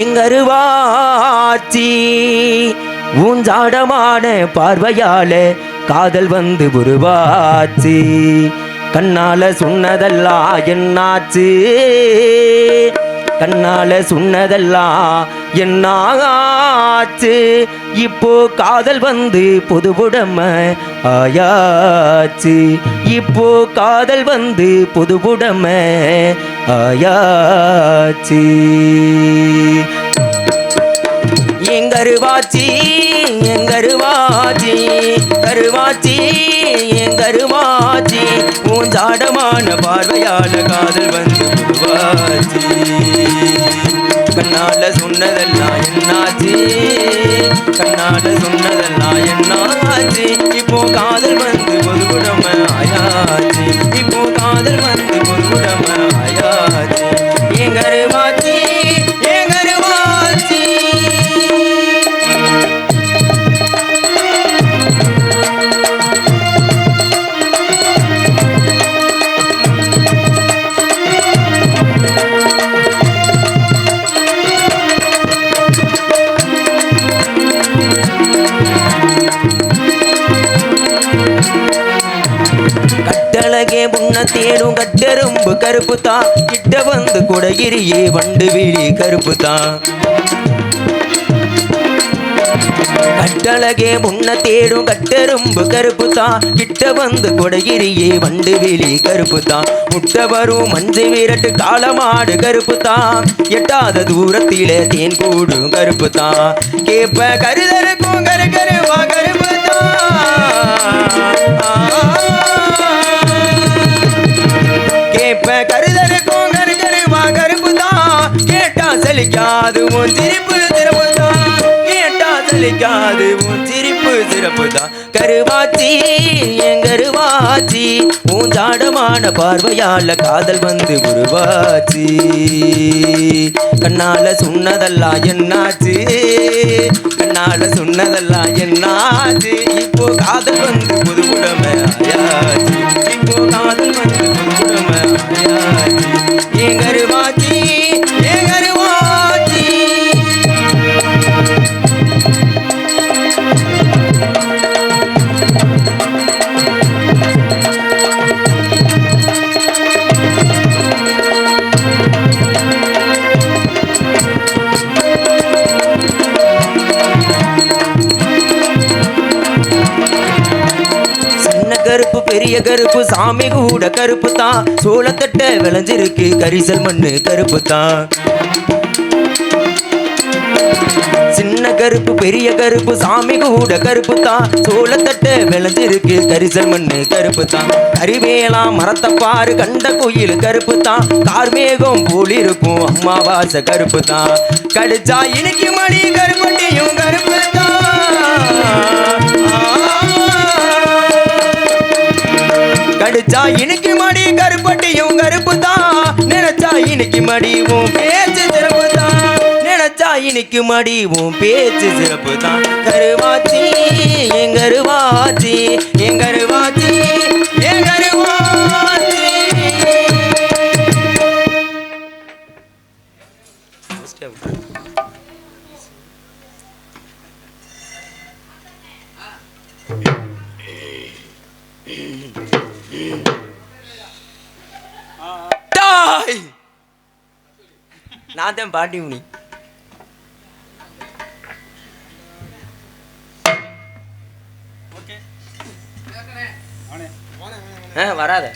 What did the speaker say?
எங்கருவாச்சி ஊஞ்சாடமான பார்வையால காதல் வந்து உருவாச்சு. கண்ணால சொன்னதெல்லாம் என்னாச்சு? கண்ணால சொன்னதெல்லாம் என்னாச்சு இப்போ காதல் வந்து புதுபுடம ஆயாச்சு. இப்போ காதல் வந்து புதுபுடம ஆயாச்சு. எங்கருவாச்சி? எங்கருவாச்சி? கருவாச்சி? எங்கருவாச்சி? ஜாடமான பார்வையால காதல் வந்து புதுவாச்சி என்னாச்சு கண்ணால சொன்னதெல்லாம் என்னாச்சு? இப்போ காதல் வந்து ஒரு பொதுவுடம ஆயாச்சு. இப்போ காதல் சின்ன தேனும் தேடும் கட்டெரும்பு கருப்பு தான் கிட்ட வந்து குடகிரியே வண்டு விழி கருப்பு தான் கட்டழகே முன்ன தேடும் கட்டெரும்பு கருப்பு தான் கிட்ட வந்து கொடகிரியே வண்டு விழி கருப்பு தான் முட்ட வரும் மஞ்சு விரட்டு காலமாடு கருப்பு தான் எட்டாத தூரத்திலே தேன் கூடும் கருப்பு தான் கேப்ப கருதருக்கும் கரு கருவா கருப்பு கேப்ப கருதருக்கும் கரு கருவா கருப்பு தான் கேட்டா சலிக்காது உன் திருப்பு சிறப்பு தான் கேட்டா சலிக்காது உன் திருப்பு சிறப்பு தான் கருவாச்சி என் கருவாச்சி. பூஞ்சாடமான பார்வையால காதல் வந்து உருவாச்சி. கண்ணால சொன்னதெல்லாம் என்னாச்சு? கண்ணால சொன்னதெல்லாம் என்னாச்சு? இப்போ காதல் வந்து புதுவுடமை ஆயாச்சு. இப்போ காதல் வந்து புதுவுடமை ஆயாச்சு. கருப்பு பெரிய கருப்பு சாமி கூட கருப்பு தான் சோளத்தட்ட விளைஞ்சிருக்கு கரிசல் மண்ணு கருப்பு தான் சின்ன கருப்பு பெரிய கருப்பு சாமி கூட கருப்பு தான் சோளத்தட்ட விளைஞ்சிருக்கு கரிசல் மண்ணு கருப்பு தான் கரிவேலாம் மரத்தை பாரு கண்ட கோயில் கருப்பு தான் கார்மேகம் போல் இருக்கும் அம்மாவாசை கருப்பு தான் கடிச்சா இனிக்கு மணி கருப்பட்டியும் கருப்பு கடிச்சா இன்னைக்கு மடி கருப்பட்டியும் கருப்பு தான் நினைச்சா இன்னைக்கு மடிவும் பேச்சு சிறப்பு தான் நினைச்சா இன்னைக்கு மடிவும் பேச்சு சிறப்பு தான் கருவாச்சி என் கருவாச்சி என் கருவாச்சி என் கருவாச்சி. டாய் நான் தான் பாட்டி முனி ஆ வராத.